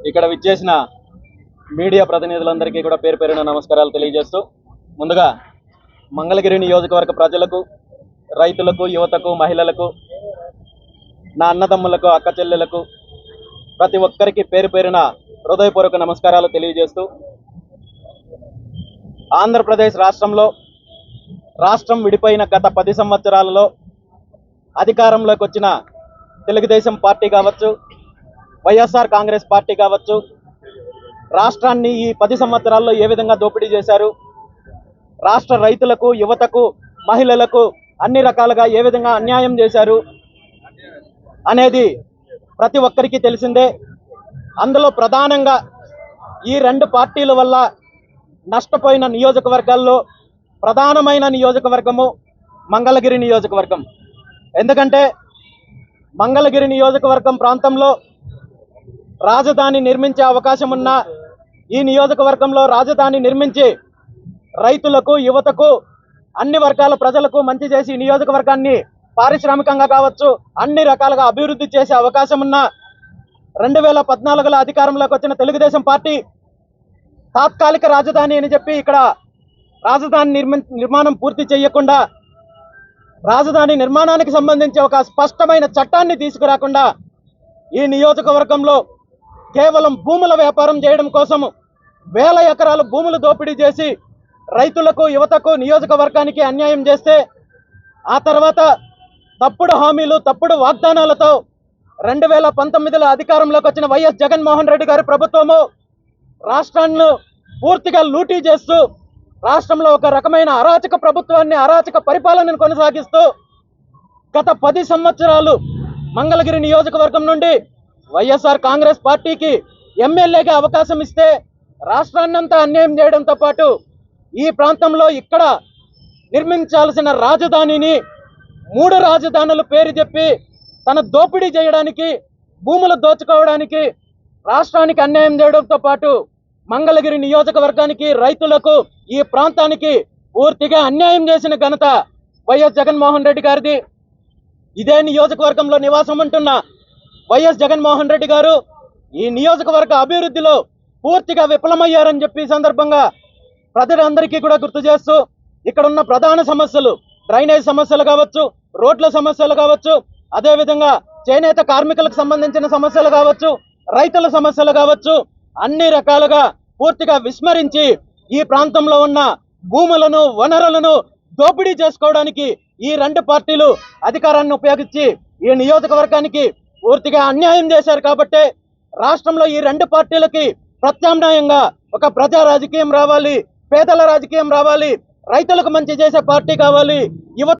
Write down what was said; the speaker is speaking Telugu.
ఇక్కడ విచ్చేసిన మీడియా ప్రతినిధులందరికీ కూడా పేరు పేరున నమస్కారాలు తెలియజేస్తూ ముందుగా మంగళగిరి నియోజకవర్గ ప్రజలకు రైతులకు యువతకు మహిళలకు నా అన్నదమ్ములకు అక్క చెల్లెలకు ప్రతి ఒక్కరికి పేరు పేరున హృదయపూర్వక నమస్కారాలు తెలియజేస్తూ ఆంధ్రప్రదేశ్ రాష్ట్రంలో రాష్ట్రం విడిపోయిన గత పది సంవత్సరాలలో అధికారంలోకి వచ్చిన తెలుగుదేశం పార్టీ కావచ్చు వైఎస్ఆర్ కాంగ్రెస్ పార్టీ కావచ్చు. రాష్ట్రాన్ని ఈ పది సంవత్సరాల్లో ఏ విధంగా దోపిడీ చేశారు? రాష్ట్ర రైతులకు యువతకు మహిళలకు అన్ని రకాలుగా ఏ విధంగా అన్యాయం చేశారు? అనేది ప్రతి ఒక్కరికి తెలిసిందే. అందులో ప్రధానంగా ఈ రెండు పార్టీల వల్ల నష్టపోయిన నియోజకవర్గాల్లో ప్రధానమైన నియోజకవర్గము మంగళగిరి నియోజకవర్గం. ఎందుకంటే మంగళగిరి నియోజకవర్గం ప్రాంతంలో రాజధాని నిర్మించే అవకాశం ఉన్న ఈ నియోజకవర్గంలో రాజధాని నిర్మించి రైతులకు యువతకు అన్ని వర్గాల ప్రజలకు మంచి చేసి నియోజకవర్గాన్ని పారిశ్రామికంగా కావచ్చు అన్ని రకాలుగా అభివృద్ధి చేసే అవకాశం ఉన్న రెండు వేల పద్నాలుగులో అధికారంలోకి వచ్చిన తెలుగుదేశం పార్టీ తాత్కాలిక రాజధాని అని చెప్పి ఇక్కడ రాజధాని నిర్మి నిర్మాణం పూర్తి చేయకుండా రాజధాని నిర్మాణానికి సంబంధించి ఒక స్పష్టమైన చట్టాన్ని తీసుకురాకుండా ఈ నియోజకవర్గంలో కేవలం భూముల వ్యాపారం చేయడం కోసము వేల ఎకరాలు భూములు దోపిడీ చేసి రైతులకు యువతకు నియోజకవర్గానికి అన్యాయం చేస్తే ఆ తర్వాత తప్పుడు హామీలు తప్పుడు వాగ్దానాలతో రెండు వేల పంతొమ్మిదిలో అధికారంలోకి వచ్చిన వైఎస్ జగన్మోహన్ రెడ్డి గారి ప్రభుత్వము రాష్ట్రాన్ని పూర్తిగా లూటీ చేస్తూ రాష్ట్రంలో ఒక రకమైన అరాచక ప్రభుత్వాన్ని అరాచక పరిపాలనను కొనసాగిస్తూ గత పది సంవత్సరాలు మంగళగిరి నియోజకవర్గం నుండి వైఎస్ఆర్ కాంగ్రెస్ పార్టీకి ఎమ్మెల్యేగా అవకాశం ఇస్తే రాష్ట్రాన్నంతా అన్యాయం చేయడంతో పాటు ఈ ప్రాంతంలో ఇక్కడ నిర్మించాల్సిన రాజధానిని మూడు రాజధానుల పేరు చెప్పి తన దోపిడీ చేయడానికి భూములు దోచుకోవడానికి రాష్ట్రానికి అన్యాయం చేయడంతో పాటు మంగళగిరి నియోజకవర్గానికి రైతులకు ఈ ప్రాంతానికి పూర్తిగా అన్యాయం చేసిన ఘనత వైఎస్ జగన్మోహన్ రెడ్డి గారిది. ఇదే నియోజకవర్గంలో నివాసం ఉంటున్న వైఎస్ జగన్మోహన్ రెడ్డి గారు ఈ నియోజకవర్గ అభివృద్ధిలో పూర్తిగా విఫలమయ్యారని చెప్పి ఈ సందర్భంగా ప్రజలందరికీ కూడా గుర్తు చేస్తూ ఇక్కడ ఉన్న ప్రధాన సమస్యలు డ్రైనేజ్ సమస్యలు కావచ్చు రోడ్ల సమస్యలు కావచ్చు అదేవిధంగా చేనేత కార్మికులకు సంబంధించిన సమస్యలు కావచ్చు రైతుల సమస్యలు కావచ్చు అన్ని రకాలుగా పూర్తిగా విస్మరించి ఈ ప్రాంతంలో ఉన్న భూములను వనరులను దోపిడీ చేసుకోవడానికి ఈ రెండు పార్టీలు అధికారాన్ని ఉపయోగించి ఈ నియోజకవర్గానికి పూర్తిగా అన్యాయం చేశారు కాబట్టే రాష్ట్రంలో ఈ రెండు పార్టీలకి ప్రత్యామ్నాయంగా ఒక ప్రజా రాజకీయం రావాలి పేదల రాజకీయం రావాలి రైతులకు మంచి చేసే పార్టీ కావాలి యువత